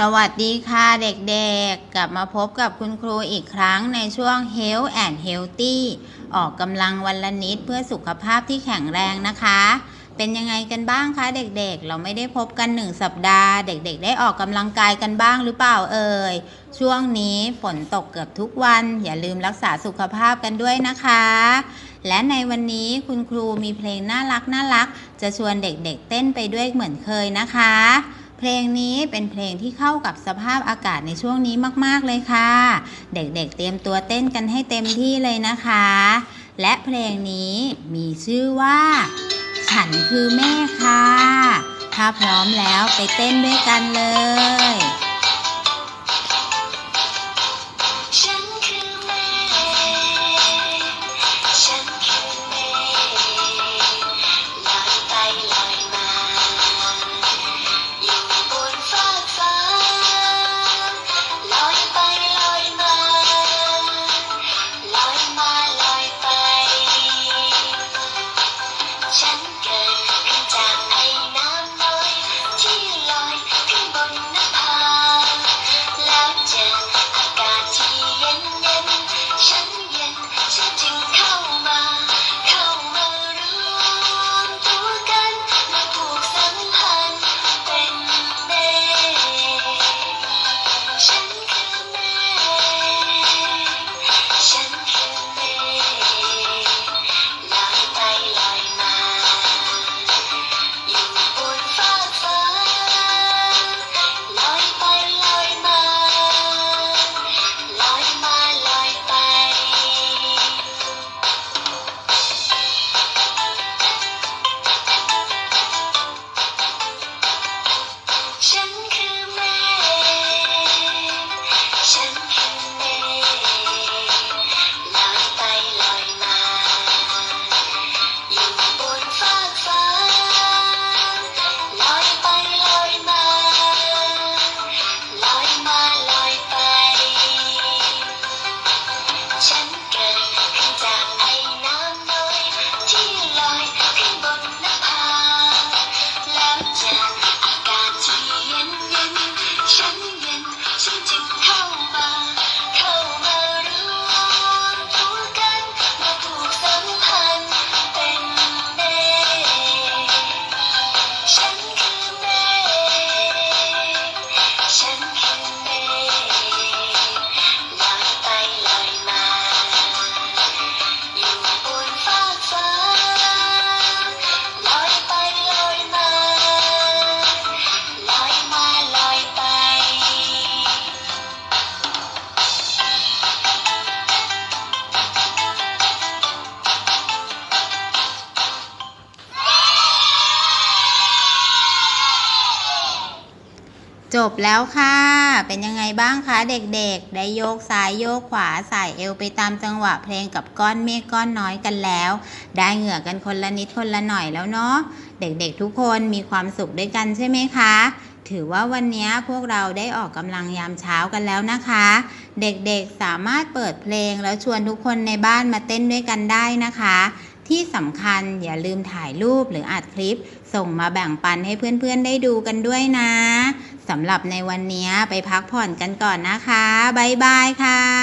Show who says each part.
Speaker 1: สวัสดีค่ะเด็กๆ กลับมาพบกับคุณครูอีกครั้งในช่วง Health and Healthy ออกกำลังวันละนิดเพื่อสุขภาพที่แข็งแรงนะคะ เป็นยังไงกันบ้างคะเด็กๆ เราไม่ได้พบกันหนึ่งสัปดาห์ เด็กๆ ได้ออกกำลังกายกันบ้างหรือเปล่าเอ่ย ช่วงนี้ฝนตกเกือบทุกวัน อย่าลืมรักษาสุขภาพกันด้วยนะคะ และในวันนี้คุณครูมีเพลงน่ารักน่ารักจะชวนเด็กๆ เต้นไปด้วยเหมือนเคยนะคะ เพลงนี้เป็นเพลงที่เข้ากับสภาพอากาศในช่วงนี้มากๆเลยค่ะ เด็กๆเตรียมตัวเต้นกันให้เต็มที่เลยนะคะ และเพลงนี้มีชื่อว่า ฉันคือแม่ค่ะ ถ้าพร้อมแล้วไปเต้นด้วยกันเลย จบแล้วค่ะ เป็นยังไงบ้างคะเด็กๆ ได้โยกซ้ายโยกขวาใส่เอวไปตามจังหวะเพลงกับก้อนเมฆก้อนน้อยกันแล้ว ได้เหงื่อกันคนละนิดคนละหน่อยแล้วเนาะ เด็กๆทุกคนมีความสุขด้วยกันใช่ไหมคะ ถือว่าวันนี้พวกเราได้ออกกำลังยามเช้ากันแล้วนะคะ เด็กๆสามารถเปิดเพลงแล้วชวนทุกคนในบ้านมาเต้นด้วยกันได้นะคะที่สำคัญอย่าลืมถ่ายรูปหรืออัดคลิป ส่งมาแบ่งปันให้เพื่อนๆได้ดูกันด้วยนะ สำหรับในวันนี้ไปพักผ่อนกันก่อนนะคะ บ๊ายบายค่ะ